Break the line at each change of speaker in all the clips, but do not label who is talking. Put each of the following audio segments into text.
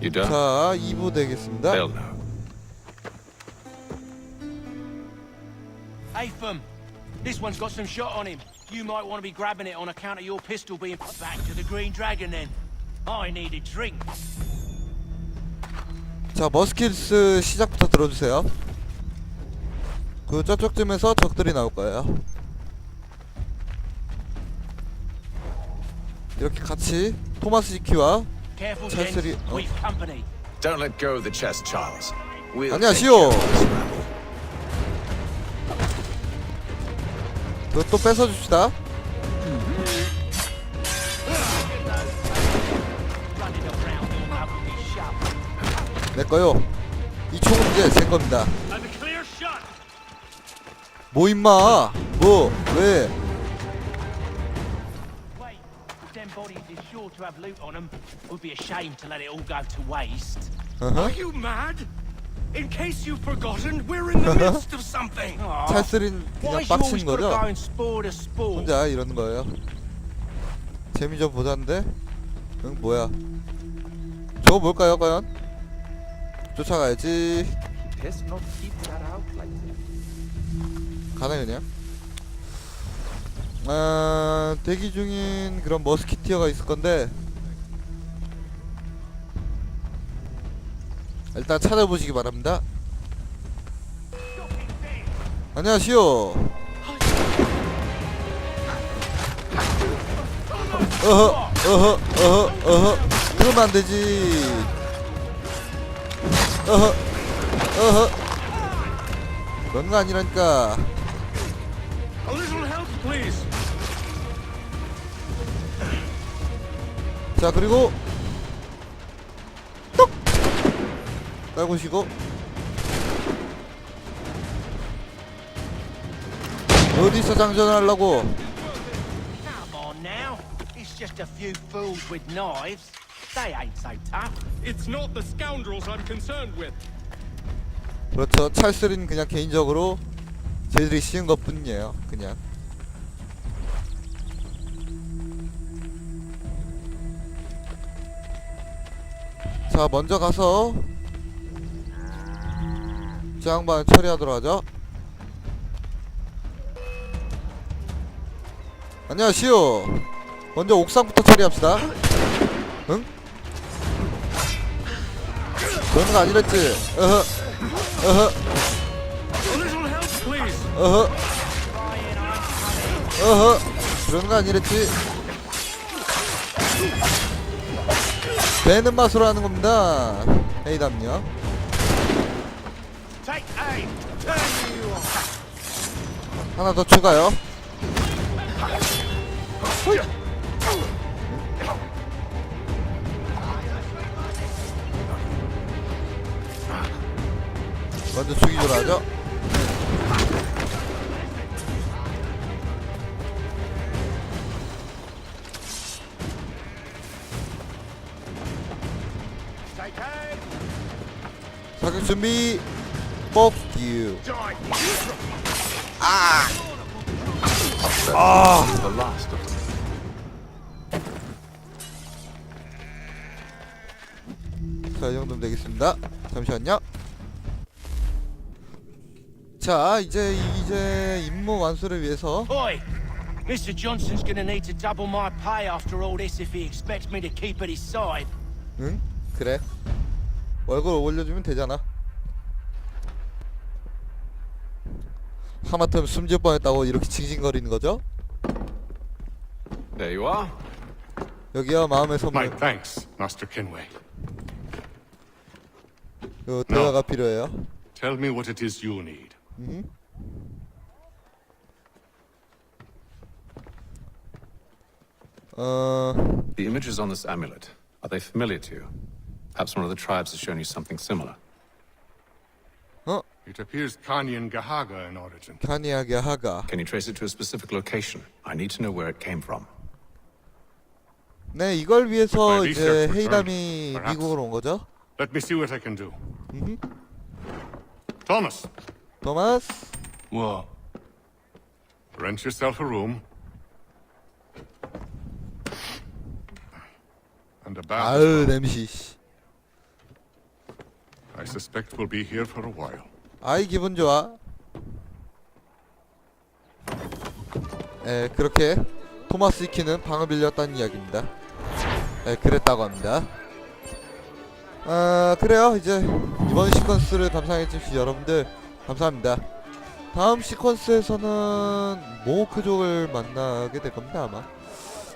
You don't?
자 2부 되겠습니다
They'll know.
Hey, Fum. This one's got some shot on him. You might want to be grabbing it on account of your pistol being back to the Green Dragon then. I need a drink.
자 머스킬스 시작부터 들어주세요 그 저쪽쯤에서 적들이 나올 거예요 이렇게 같이 토마스 지키와
Careful,
oh.
We've company.
Don't let go of the chest, Charles. We'll
안녕하시오.
take care of this rabble.
그거 또 뺏어줍시다
Running around all over me shop.
내 거요 이 총은 이제 제 겁니다
I'm a clear shot.
뭐 임마 뭐 왜?
Sure to have loot on them. Would be a shame to let it all go to waste.
Are you mad? In case you've forgotten, we're in the midst of something.
찰스린
why
그냥
is you always
빡친
got to
거죠?
go and spore to spore?
혼자 이러는 거예요 재미 좀 보자는데 응 뭐야 저거 뭘까요 과연? 쫓아가야지
Best not keep that out like that.
가나 그냥 아 대기 중인 그런 머스키티어가 있을 건데 일단 찾아보시기 바랍니다. 안녕하시오 어허 어허 어허 어허. 그러면 안 되지. 어허 어허. 그런 거 아니라니까 자 그리고 똑 깔고시고 어디서 장전을 하려고
Come on now. It's just a few fools with knives. They ain't so tough.
It's not the scoundrels I'm concerned with.
그렇죠 찰스린 그냥 개인적으로 쟤들이 쉬운 것 뿐이에요 그냥 자 먼저 가서 저 양반 처리하도록 하죠. 안녕하시오 먼저 옥상부터 처리합시다. 응? 그런 거 아니랬지? 어허. 어허. 어허. 어허. 그런 거 아니랬지 배는 맛으로 하는 겁니다.
You off.
하나 더 추가요. 먼저 죽이기로 하죠 사격 준비
last of them.
자, 이 정도면 되겠습니다. 잠시만요. 자, 이제 이제 임무 완수를 위해서
Oi! Mr. Johnson's gonna need to double my pay after all this if he expects me to keep at his side.
응? 그래. 월급 올려주면 되잖아. 하마터면 숨질 뻔했다고 이렇게 징징거리는 거죠?
There you are.
여기요 마음의
My
선물.
thanks, Master Kenway.
요 대화가 필요해요.
Tell me what it is you need.
어,
The images on this amulet, are they familiar to you? Perhaps one of the tribes has shown you something similar.
It appears Kanyan Gahaga in origin.
카니아게 하가.
Can you trace it to a specific location? I need to know where it came from.
네, 이걸 위해서
My
이제
research returned,
헤이담이
perhaps.
미국으로 온 거죠?
Let me see what I can do. Thomas,
토마스.
What?
rent yourself a room. And a bath. as
아유
well.
냄새. 씨.
I suspect we'll be here for a while.
아이 기분 좋아. 에 그렇게 토마스 이키는 방을 빌렸다는 이야기입니다. 에 그랬다고 합니다. 아 그래요 이제 이번 시퀀스를 감상해 주신 여러분들 감사합니다. 다음 시퀀스에서는 모크족을 만나게 될 겁니다 아마.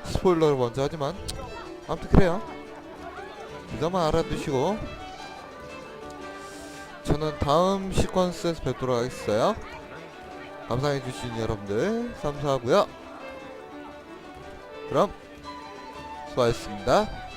스포일러를 먼저 하지만 아무튼 그래요. 이거만 알아두시고 저는 다음 시퀀스에서 뵙도록 하겠어요. 감상해주신 여러분들 감사하고요. 그럼 수고하셨습니다.